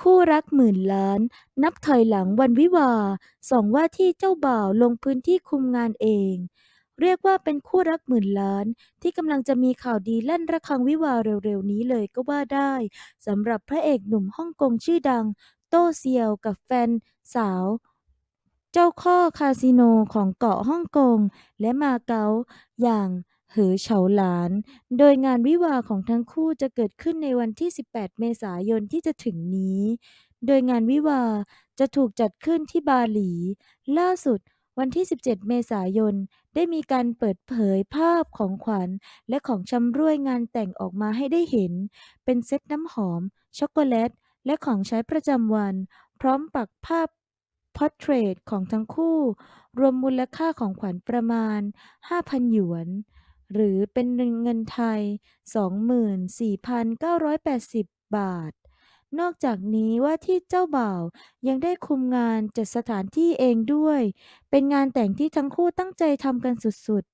คู่รักหมื่นล้าน นับถอยหลังวันวิวาสองว่าที่เจ้าบ่าวลงพื้นที่คุมงานเอง เรียกว่าเป็นคู่รักหมื่นล้าน ที่กำลังจะมีข่าวดีลั่นระฆังวิวาเร็วๆนี้เลยก็ว่าได้สำหรับพระเอกหนุ่มฮ่องกงชื่อดัง โต้เซียวกับแฟนสาว เจ้าข้อคาสิโนของเกาะฮ่องกงและมาเก๊าอย่าง เหอเฉาหลาน โดยงานวิวาห์ของทั้งคู่จะเกิดขึ้นในวันที่ 18 เมษายนที่จะถึงนี้ โดยงานวิวาห์จะถูกจัดขึ้นที่บาหลี ล่าสุด วันที่ 17 เมษายน ได้มีการเปิดเผยภาพของขวัญ และของชำร่วยงานแต่งออกมาให้ได้เห็น เป็นเซ็ตน้ำหอม ช็อกโกแลต และของใช้ประจำวัน พร้อมปักภาพพอร์เทรตของทั้งคู่ รวมมูลค่าของขวัญประมาณ 5,000 หยวน หรือเป็นเงินไทย 24,980 บาท นอกจากนี้ว่าที่เจ้าบ่าวยังได้คุมงานจัดสถานที่เองด้วย เป็นงานแต่งที่ทั้งคู่ตั้งใจทำกันสุด